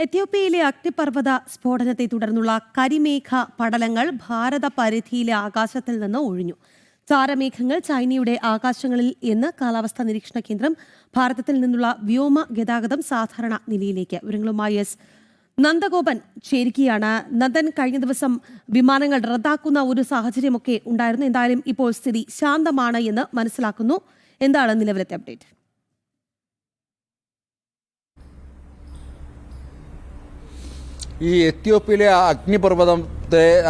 എത്യോപ്യയിലെ അഗ്നിപർവത സ്ഫോടനത്തെ തുടർന്നുള്ള കരിമേഘ പടലങ്ങൾ ഭാരത പരിധിയിലെ ആകാശത്തിൽ നിന്ന് ഒഴിഞ്ഞു. ചാരമേഘങ്ങൾ ചൈനയുടെ ആകാശങ്ങളിൽ എന്ന് കാലാവസ്ഥാ നിരീക്ഷണ കേന്ദ്രം ഭാരതത്തിൽ നിന്നുള്ള വ്യോമ ഗതാഗതം സാധാരണ നിലയിലേക്ക്. വിവരങ്ങളുമായി എസ് നന്ദഗോപൻ ചേരുകയാണ്. നന്ദൻ കഴിഞ്ഞ ദിവസം വിമാനങ്ങൾ റദ്ദാക്കുന്ന ഒരു സാഹചര്യമൊക്കെ ഉണ്ടായിരുന്നു. എന്തായാലും ഇപ്പോൾ സ്ഥിതി ശാന്തമാണ് എന്ന് മനസ്സിലാക്കുന്നു. എന്താണ് നിലവിലത്തെ അപ്ഡേറ്റ്? ഈ എത്യോപ്യയിലെ അഗ്നിപർവതത്തെ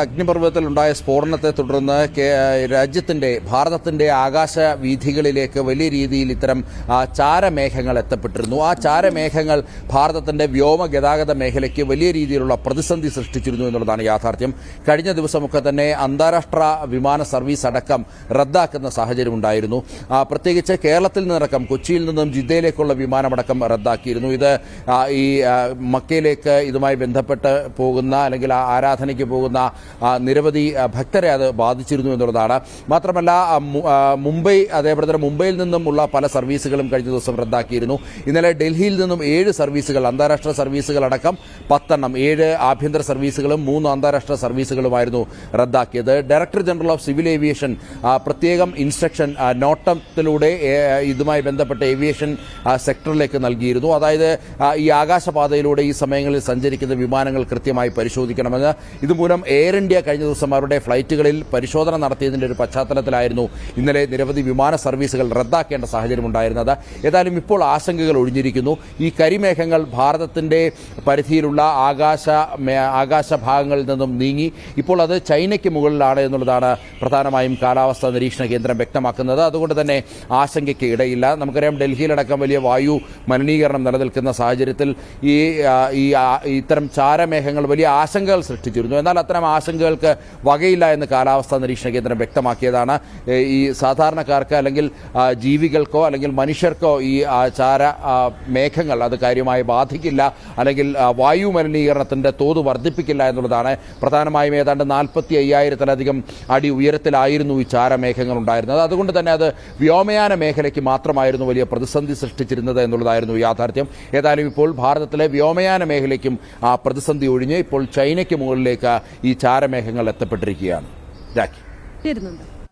അഗ്നിപർവതത്തിൽ ഉണ്ടായ സ്ഫോടനത്തെ തുടർന്ന് രാജ്യത്തിന്റെ ഭാരതത്തിന്റെ ആകാശ വീഥികളിലേക്ക് വലിയ രീതിയിൽ ഇത്തരം ചാരമേഘങ്ങൾ എത്തപ്പെട്ടിരുന്നു. ആ ചാരമേഘങ്ങൾ ഭാരതത്തിന്റെ വ്യോമ ഗതാഗത മേഖലയ്ക്ക് വലിയ രീതിയിലുള്ള പ്രതിസന്ധി സൃഷ്ടിച്ചിരുന്നു എന്നുള്ളതാണ് യാഥാർത്ഥ്യം. കഴിഞ്ഞ ദിവസമൊക്കെ തന്നെ അന്താരാഷ്ട്ര വിമാന സർവീസ് അടക്കം റദ്ദാക്കുന്ന സാഹചര്യം ഉണ്ടായിരുന്നു. പ്രത്യേകിച്ച് കേരളത്തിൽ നിന്നടക്കം കൊച്ചിയിൽ നിന്നും ജിദ്ദയിലേക്കുള്ള വിമാനമടക്കം റദ്ദാക്കിയിരുന്നു. ഇത് ഈ മക്കയിലേക്ക് ഇതുമായി ബന്ധപ്പെട്ട് പോകുന്ന അല്ലെങ്കിൽ ആരാധനയ്ക്ക് പോകുന്ന ആ, നിരവധി ഭക്തരെ അത് ബാധിച്ചിരുന്നു എന്നുള്ളതാണ്. മാത്രമല്ല മുംബൈ അതേപോലെ തന്നെ മുംബൈയിൽ നിന്നുമുള്ള പല സർവീസുകളും കഴിഞ്ഞ ദിവസം റദ്ദാക്കിയിരുന്നു. ഇന്നലെ ഡൽഹിയിൽ നിന്നും ഏഴ് സർവീസുകൾ അന്താരാഷ്ട്ര സർവീസുകൾ അടക്കം പത്തെണ്ണം ഏഴ് ആഭ്യന്തര സർവീസുകളും മൂന്ന് അന്താരാഷ്ട്ര സർവീസുകളുമായിരുന്നു റദ്ദാക്കിയത്. Director general of civil aviation പ്രത്യേകം ഇൻസ്ട്രക്ഷൻ നോട്ടത്തിലൂടെ ഇതുമായി ബന്ധപ്പെട്ട ഏവിയേഷൻ സെക്ടറിലേക്ക് നൽകിയിരുന്നു. അതായത് ഈ ആകാശപാതയിലൂടെ ഈ സമയങ്ങളിൽ സഞ്ചരിക്കുന്ന വിമാനങ്ങൾ കൃത്യമായി പരിശോധിക്കണമെന്ന്. ഇതുമൂലം എയർ ഇന്ത്യ കഴിഞ്ഞ ദിവസം അവരുടെ ഫ്ലൈറ്റുകളിൽ പരിശോധന നടത്തിയതിന്റെ ഒരു പശ്ചാത്തലത്തിലായിരുന്നു ഇന്നലെ നിരവധി വിമാന സർവീസുകൾ റദ്ദാക്കേണ്ട സാഹചര്യം ഉണ്ടായിരുന്നത് ഏതായാലും ഇപ്പോൾ ആശങ്കകൾ ഒഴിഞ്ഞിരിക്കുന്നു. ഈ കരിമേഘങ്ങൾ ഭാരതത്തിന്റെ പരിധിയിലുള്ള ആകാശ ആകാശ ഭാഗങ്ങളിൽ നിന്നും നീങ്ങി ഇപ്പോൾ അത് ചൈനയ്ക്ക് മുകളിലാണ് എന്നുള്ളതാണ് പ്രധാനമായും കാലാവസ്ഥാ നിരീക്ഷണ കേന്ദ്രം വ്യക്തമാക്കുന്നത്. അതുകൊണ്ട് തന്നെ ആശങ്കയ്ക്ക് ഇടയില്ല. നമുക്കറിയാം ഡൽഹിയിലടക്കം വലിയ വായു മലിനീകരണം നിലനിൽക്കുന്ന സാഹചര്യത്തിൽ ഈ ഇത്തരം ചാരമേഘങ്ങൾ വലിയ ആശങ്കകൾ സൃഷ്ടിച്ചിരുന്നു. എന്നാൽ അത്തരം ആശങ്കകൾക്ക് വകയില്ല എന്ന് കാലാവസ്ഥാ നിരീക്ഷണ കേന്ദ്രം വ്യക്തമാക്കിയതാണ്. ഈ സാധാരണക്കാർക്ക് അല്ലെങ്കിൽ ജീവികൾക്കോ അല്ലെങ്കിൽ മനുഷ്യർക്കോ ഈ ചാര മേഘങ്ങൾ അത് കാര്യമായി ബാധിക്കില്ല. അല്ലെങ്കിൽ വായു മലിനീകരണത്തിന്റെ തോത് വർദ്ധിപ്പിക്കില്ല എന്നുള്ളതാണ്. പ്രധാനമായും ഏതാണ്ട് നാൽപ്പത്തി അയ്യായിരത്തിലധികം അടി ഉയരത്തിലായിരുന്നു ഈ ചാരമേഘങ്ങൾ ഉണ്ടായിരുന്നത്. അതുകൊണ്ട് തന്നെ അത് വ്യോമയാന മേഖലയ്ക്ക് മാത്രമായിരുന്നു വലിയ പ്രതിസന്ധി സൃഷ്ടിച്ചിരുന്നത് എന്നുള്ളതായിരുന്നു യാഥാർത്ഥ്യം. ഏതായാലും ഇപ്പോൾ ഭാരതത്തിലെ വ്യോമയാന മേഖലയ്ക്കും ആ പ്രതിസന്ധി ഒഴിഞ്ഞ് ഇപ്പോൾ ചൈനയ്ക്ക് മുകളിലേക്ക് ഈ ചാരമേഘങ്ങൾ എത്തപ്പെട്ടിരിക്കുകയാണ്. രാഖി.